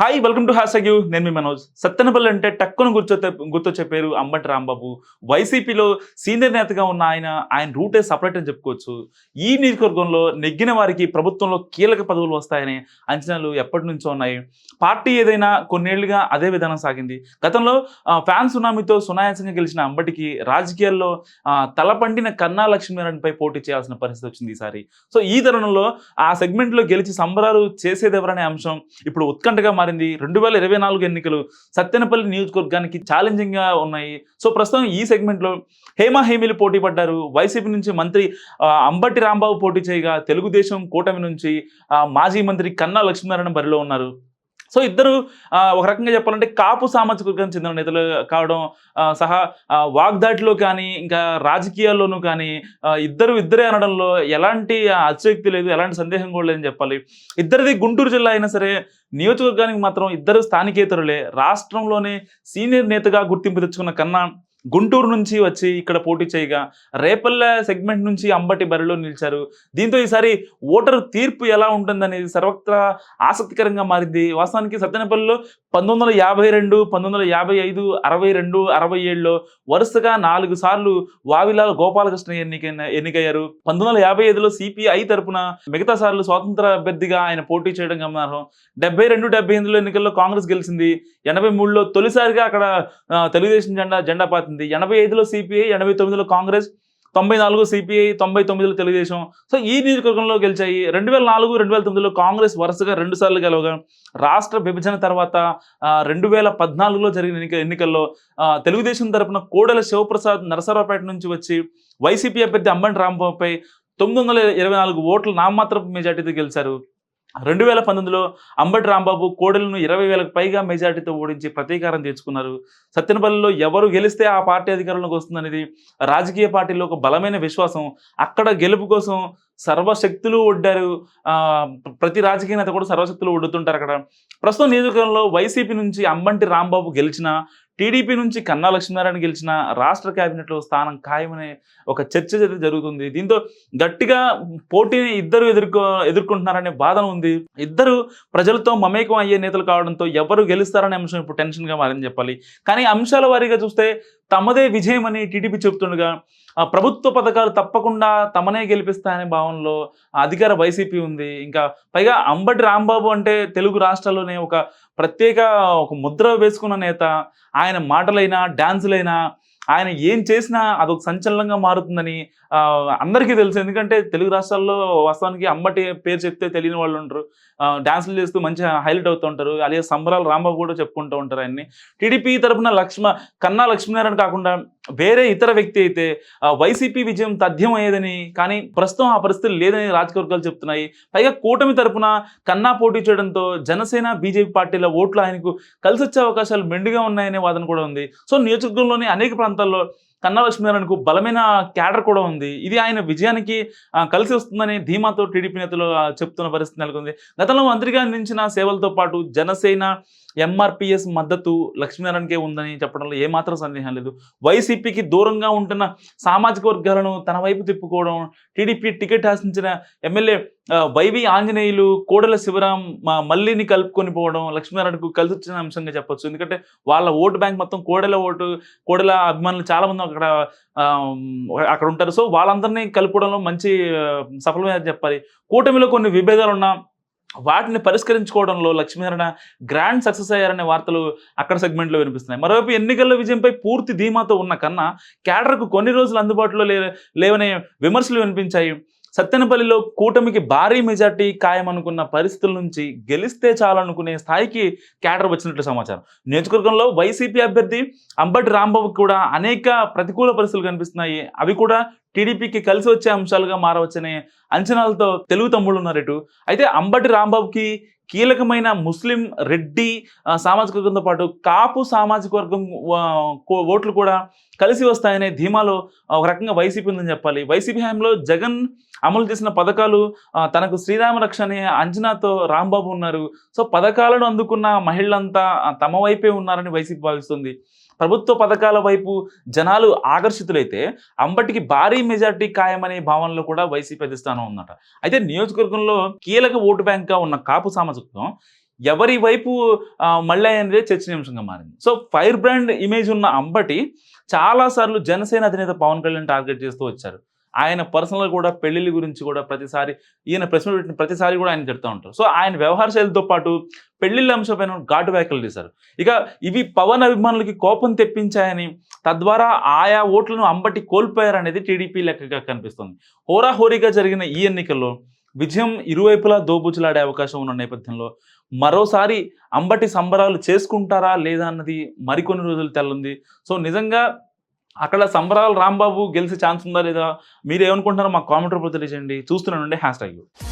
Hi welcome to hash you నేను మీ మనోజ్. సత్తెనపల్లి అంటే టక్కును గుర్తొచ్చే గుర్తొచ్చే పేరు అంబటి రాంబాబు. వైసీపీలో సీనియర్ నేతగా ఉన్న ఆయన ఆయన రూటే సపరేట్ అని చెప్పుకోవచ్చు. ఈ నియోజకవర్గంలో నెగ్గిన వారికి ప్రభుత్వంలో కీలక పదవులు వస్తాయనే అంచనాలు ఎప్పటి నుంచో ఉన్నాయి. పార్టీ ఏదైనా కొన్నేళ్ళుగా అదే విధానం సాగింది. గతంలో ఫ్యాన్ సునామీతో సునాయాసంగా గెలిచిన అంబటికి రాజకీయాల్లో తలపండిన కన్నా లక్ష్మీనారాయణపై పోటీ చేయాల్సిన పరిస్థితి వచ్చింది ఈసారి. సో ఈ తరుణంలో ఆ సెగ్మెంట్లో గెలిచి సంబరాలు చేసేదెవరనే అంశం ఇప్పుడు ఉత్కంఠగా మారింది. రెండు వేల ఇరవై నాలుగు ఎన్నికలు సత్తెనపల్లి నియోజకవర్గానికి ఛాలెంజింగ్గా ఉన్నాయి. సో ప్రస్తుతం ఈ సెగ్మెంట్లో హేమ హేమిలు పోటీ పడ్డారు. వైసీపీ నుంచి మంత్రి ఆ, అంబటి రాంబాబు పోటీ చేయగా తెలుగుదేశం కూటమి నుంచి మాజీ మంత్రి కన్నా లక్ష్మీనారాయణ బరిలో ఉన్నారు. సో ఇద్దరు ఆ, ఒక రకంగా చెప్పాలంటే కాపు సామాజిక వర్గానికి చెందిన నేతలు కావడం సహా వాగ్దాటిలో కానీ ఇంకా రాజకీయాల్లోనూ కానీ ఇద్దరు ఇద్దరే అనడంలో ఎలాంటి అతిశక్తి లేదు ఎలాంటి సందేహం కూడా లేదని చెప్పాలి. ఇద్దరిది గుంటూరు జిల్లా అయినా సరే నియోజకవర్గానికి మాత్రం ఇద్దరు స్థానికేతరులే. రాష్ట్రంలోనే సీనియర్ నేతగా గుర్తింపు తెచ్చుకున్న కన్నా గుంటూరు నుంచి వచ్చి ఇక్కడ పోటీ చేయగా రేపల్లె సెగ్మెంట్ నుంచి అంబటి బరిలో నిలిచారు. దీంతో ఈసారి ఓటరు తీర్పు ఎలా ఉంటుందనేది సర్వత్రా ఆసక్తికరంగా మారింది. వాస్తవానికి సత్యనపల్లిలో పంతొమ్మిది వందల యాభై రెండు పంతొమ్మిది వందల యాభై ఐదు అరవై రెండు అరవై ఏడులో వరుసగా నాలుగు సార్లు వావిలాల గోపాలకృష్ణ ఎన్నికైన ఎన్నికయ్యారు. పంతొమ్మిది వందల యాభై ఐదులో సిపిఐ తరపున మిగతా సార్లు స్వాతంత్ర అభ్యర్థిగా ఆయన పోటీ చేయడం గమనార్హం. డెబ్బై రెండు డెబ్బై ఎనిమిదిలో ఎన్నికల్లో కాంగ్రెస్ గెలిచింది. ఎనభై మూడులో తొలిసారిగా అక్కడ తెలుగుదేశం జెండా జెండా పాతింది. ఎనభై ఐదులో సిపిఐ ఎనభై తొమ్మిదిలో కాంగ్రెస్. తొంభై నాలుగు సిపిఐ తొంభై తొమ్మిదిలో తెలుగుదేశం. సో ఈ నియోజకవర్గంలో గెలిచాయి. రెండు వేల నాలుగు రెండు వేల తొమ్మిదిలో కాంగ్రెస్ వరుసగా రెండు సార్లు గెలవగా రాష్ట్ర విభజన తర్వాత రెండు వేల పద్నాలుగులో జరిగిన ఎన్నిక ఎన్నికల్లో తెలుగుదేశం తరపున కోడెల శివప్రసాద్ నరసరావుపేట నుంచి వచ్చి వైసీపీ అభ్యర్థి అంబన్ రాంబాబుపై తొమ్మిది వందల ఇరవై నాలుగు ఓట్లు నామమాత్రపు మెజార్టీతో గెలిచారు. రెండు వేల పంతొమ్మిదిలో అంబటి రాంబాబు కోడెలను ఇరవై వేలకు పైగా మెజార్టీతో ఓడించి ప్రతీకారం తెచ్చుకున్నారు. సత్యనపల్లిలో ఎవరు గెలిస్తే ఆ పార్టీ అధికారంలోకి వస్తుందనేది రాజకీయ పార్టీలో ఒక బలమైన విశ్వాసం. అక్కడ గెలుపు కోసం సర్వశక్తులు ఒడ్డారు. ఆ, ప్రతి రాజకీయ నేత కూడా సర్వశక్తులు ఒడ్డుతుంటారు అక్కడ. ప్రస్తుతం నియోజకవర్గంలో వైసీపీ నుంచి అంబంటి రాంబాబు గెలిచిన టీడీపీ నుంచి కన్నా లక్ష్మీనారాయణ గెలిచిన రాష్ట్ర కేబినెట్లో స్థానం ఖాయమనే ఒక చర్చ జరుగుతుంది. దీంతో గట్టిగా పోటీని ఇద్దరు ఎదుర్కో ఎదుర్కొంటున్నారనే బాధన ఉంది. ఇద్దరు ప్రజలతో మమేకం అయ్యే నేతలు కావడంతో ఎవరు గెలుస్తారనే అంశం ఇప్పుడు టెన్షన్గా మారని చెప్పాలి. కానీ అంశాల వారీగా చూస్తే తమదే విజయం అని టీడీపీ చెబుతుండగా ఆ ప్రభుత్వ పథకాలు తప్పకుండా తమనే గెలిపిస్తాయనే భావనలో అధికార వైసీపీ ఉంది. ఇంకా పైగా అంబటి రాంబాబు అంటే తెలుగు రాష్ట్రాల్లోనే ఒక ప్రత్యేక ఒక ముద్ర వేసుకున్న నేత. ఆయన మాటలైనా డ్యాన్సులైనా ఆయన ఏం చేసినా అదొక సంచలనంగా మారుతుందని అందరికీ తెలుసు. ఎందుకంటే తెలుగు రాష్ట్రాల్లో వాస్తవానికి అమ్మటి పేరు చెప్తే తెలియని వాళ్ళు ఉంటారు డాన్సులు చేస్తూ మంచిగా హైలైట్ అవుతూ ఉంటారు. అలాగే సంబరాలు రాంబాబు కూడా చెప్పుకుంటూ ఉంటారు ఆయన్ని. టీడీపీ తరపున లక్ష్మ కన్నా లక్ష్మీనారాయణ కాకుండా వేరే ఇతర వ్యక్తి అయితే వైసీపీ విజయం తథ్యం అయ్యేదని కానీ ప్రస్తుతం ఆ పరిస్థితి లేదని రాజకీయ వర్గాలు చెప్తున్నాయి. పైగా కూటమి తరపున కన్నా పోటీ చేయడంతో జనసేన బీజేపీ పార్టీల ఓట్లు ఆయనకు కలిసి వచ్చే అవకాశాలు మెండుగా ఉన్నాయనే వాదన కూడా ఉంది. సో నియోజకవర్గంలోని అనేక ప్రాంతాల్లో కన్నా లక్ష్మీనారాయణకు బలమైన క్యాడర్ కూడా ఉంది. ఇది ఆయన విజయానికి కలిసి వస్తుందని ధీమాతో టీడీపీ నేతలు చెప్తున్న పరిస్థితి నెలకొంది. గతంలో మంత్రిగా అందించిన సేవలతో పాటు జనసేన ఎంఆర్పిఎస్ మద్దతు లక్ష్మీనారాయణకే ఉందని చెప్పడంలో ఏమాత్రం సందేహం లేదు. వైసీపీకి దూరంగా ఉంటున్న సామాజిక వర్గాలను తన వైపు తిప్పుకోవడం టీడీపీ టికెట్ ఆశించిన M L A Y V Anjaneyulu Kodela Sivaram మా మల్లిని కలుపుకొని పోవడం లక్ష్మీనారాయణకు కలిసి వచ్చిన అంశంగా చెప్పొచ్చు. ఎందుకంటే వాళ్ళ ఓటు బ్యాంక్ మొత్తం కోడల ఓటు కోడల అభిమానులు చాలా మంది అక్కడ అక్కడ ఉంటారు. సో వాళ్ళందరినీ కలుపుకోవడంలో మంచి ఆ, సఫలమైన చెప్పాలి. కూటమిలో కొన్ని విభేదాలు ఉన్నా వాటిని పరిష్కరించుకోవడంలో లక్ష్మీనారాయణ గ్రాండ్ సక్సెస్ అయ్యారనే వార్తలు అక్కడ సెగ్మెంట్లో వినిపిస్తున్నాయి. మరోవైపు ఎన్నికల విజయంపై పూర్తి ధీమాతో ఉన్న కన్నా క్యాడర్కు కొన్ని రోజులు అందుబాటులో లే లేవనే విమర్శలు వినిపించాయి. సత్తెనపల్లిలో కూటమికి భారీ మెజార్టీ ఖాయమనుకున్న పరిస్థితుల నుంచి గెలిస్తే చాలనుకునే స్థాయికి క్యాడర్ వచ్చినట్లు సమాచారం. నియోజకవర్గంలో వైసీపీ అభ్యర్థి అంబటి రాంబాబుకి కూడా అనేక ప్రతికూల పరిస్థితులు కనిపిస్తున్నాయి. అవి కూడా టీడీపీకి కలిసి వచ్చే అంశాలుగా మారవచ్చనే అంచనాలతో తెలుగు తమ్ముళ్ళు ఉన్నారు ఇటు. అయితే అంబటి రాంబాబుకి కీలకమైన ముస్లిం రెడ్డి సామాజిక వర్గంతో పాటు కాపు సామాజిక వర్గం కో- ఓట్లు కూడా కలిసి వస్తాయనే ధీమాలో ఒక రకంగా వైసీపీ ఉందని చెప్పాలి. వైసీపీ హయాంలో జగన్ అమలు చేసిన పథకాలు తనకు శ్రీరామ రక్ష అనే అంచనాతో రాంబాబు ఉన్నారు. సో పథకాలను అందుకున్న మహిళలంతా తమ వైపే ఉన్నారని వైసీపీ భావిస్తుంది. ప్రభుత్వ పథకాల వైపు జనాలు ఆకర్షితులైతే అంబటికి భారీ మెజార్టీ ఖాయమనే భావనలో కూడా వైసీపీ అధిష్టానం ఉందట. అయితే నియోజకవర్గంలో కీలక ఓటు బ్యాంక్గా ఉన్న కాపు సామాజికత్వం ఎవరి వైపు మళ్ళీ అనేది చర్చనీయాంశంగా మారింది. సో ఫైర్ బ్రాండ్ ఇమేజ్ ఉన్న అంబటి చాలాసార్లు జనసేన అధినేత పవన్ కళ్యాణ్ టార్గెట్ చేస్తూ వచ్చారు. ఆయన పర్సనల్ కూడా పెళ్ళిళ్ళ గురించి కూడా ప్రతిసారి ఈయన ప్రశ్నలు పెట్టిన ప్రతిసారి కూడా ఆయన చెప్తూ ఉంటారు. సో ఆయన వ్యవహార శైలితో పాటు పెళ్ళిళ్ళ అంశంపైన ఘాటు వ్యాఖ్యలు చేశారు. ఇక ఇవి పవన్ అభిమానులకి కోపం తెప్పించాయని తద్వారా ఆయా ఓట్లను అంబటి కోల్పోయారనేది టీడీపీ లెక్కగా కనిపిస్తుంది. హోరాహోరీగా జరిగిన ఈ ఎన్నికల్లో విజయం ఇరువైపులా దోబుచులాడే అవకాశం ఉన్న నేపథ్యంలో మరోసారి అంబటి సంబరాలు చేసుకుంటారా లేదా అన్నది మరికొన్ని రోజులు తెల్లుంది. సో నిజంగా అక్కడ సంబరాలు రాంబాబు గెలిచే ఛాన్స్ ఉందా లేదా? మీరు ఏమనుకుంటున్నారో మా కామెంట్ రూపంలో తెలియజేయండి. చూస్తున్నానండి హ్యాష్ ట్యాగ్.